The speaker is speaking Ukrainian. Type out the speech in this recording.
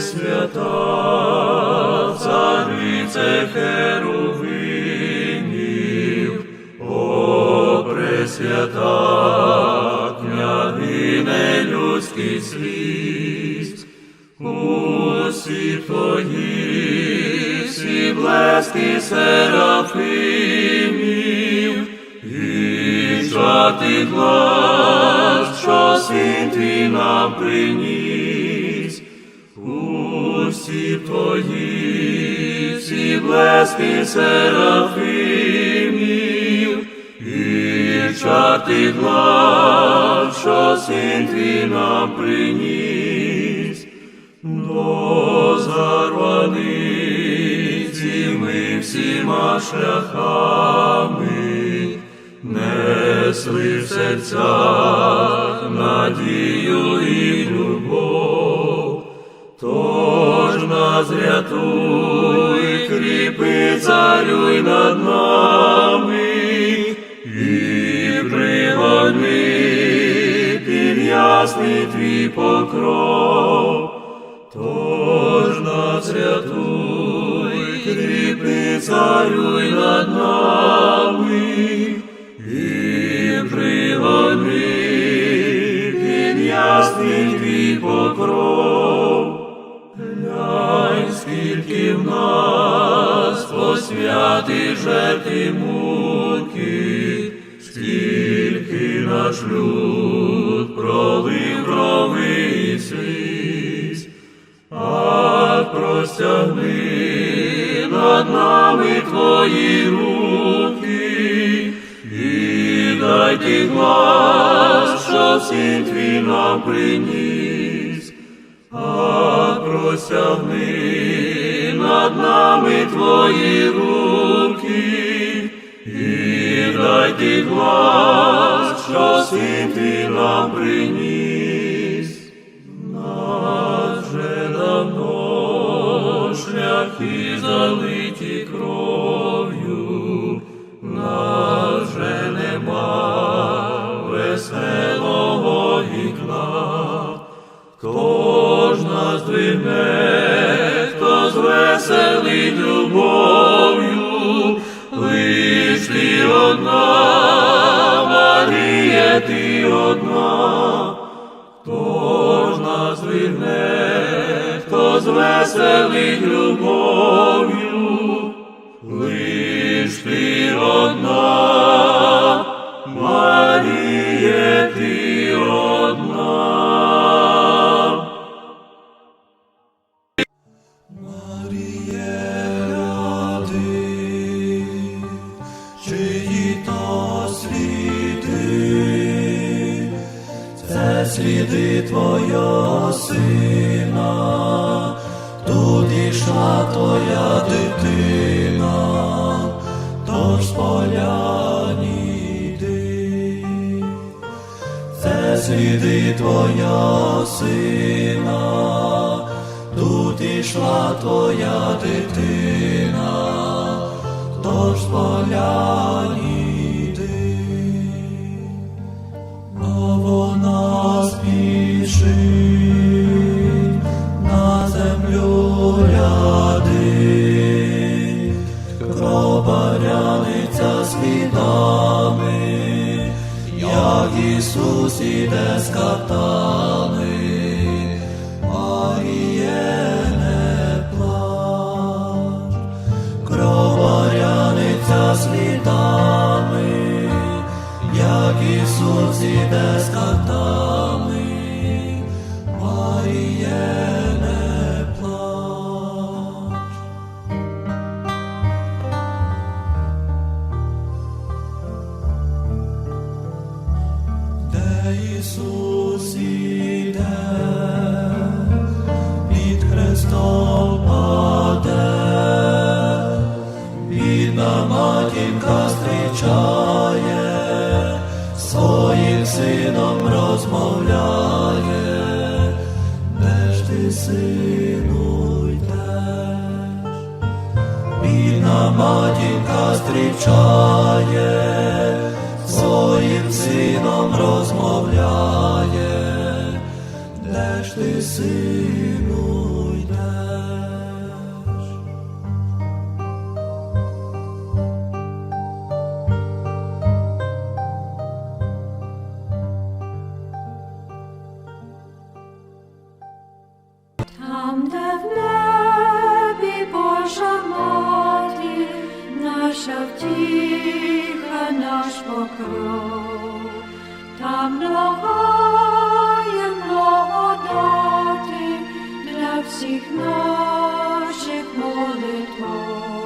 Свята царице Херувинів, о Пресвята, княгине людських сліз, усі твої, всі блески серафимів, і жати глас, що син твій нам приніс. Усі твої, ці блески серафимів, і чати глав, що син твій нам приніс, до зарваниці ми всіма шляхами, несли в серцях надію. Ясний твій покров, тож нас рятуй, кріпи царюй над нами, і пригони під твій покров. Глянь, скільки в нас посвяти жертви муки, наш люд пролив крови і сліз, а простягни над нами твої руки, і дай ти глас, що всім твій нам приніс. А просягни над нами твої руки, і дай ти глас, що син ти нам приніс. Нас же давно шляхи залиті двигне, хто звеселить любов'ю, лиш ти одна, сліди Твого сина, тут ішла Твоя дитина, тож поляні йди. Це сліди Твоя сина, тут ішла Твоя дитина, тож поляні Ісус іде з катами, не плач, кроваряниця слідами, як Ісус іде з катами, своїм сином розмовляє, де ж ти, сину, йдеш? Бідна матінка зустрічає, своїм сином розмовляє, де ж ти, сину, благодати для всіх наших молитв.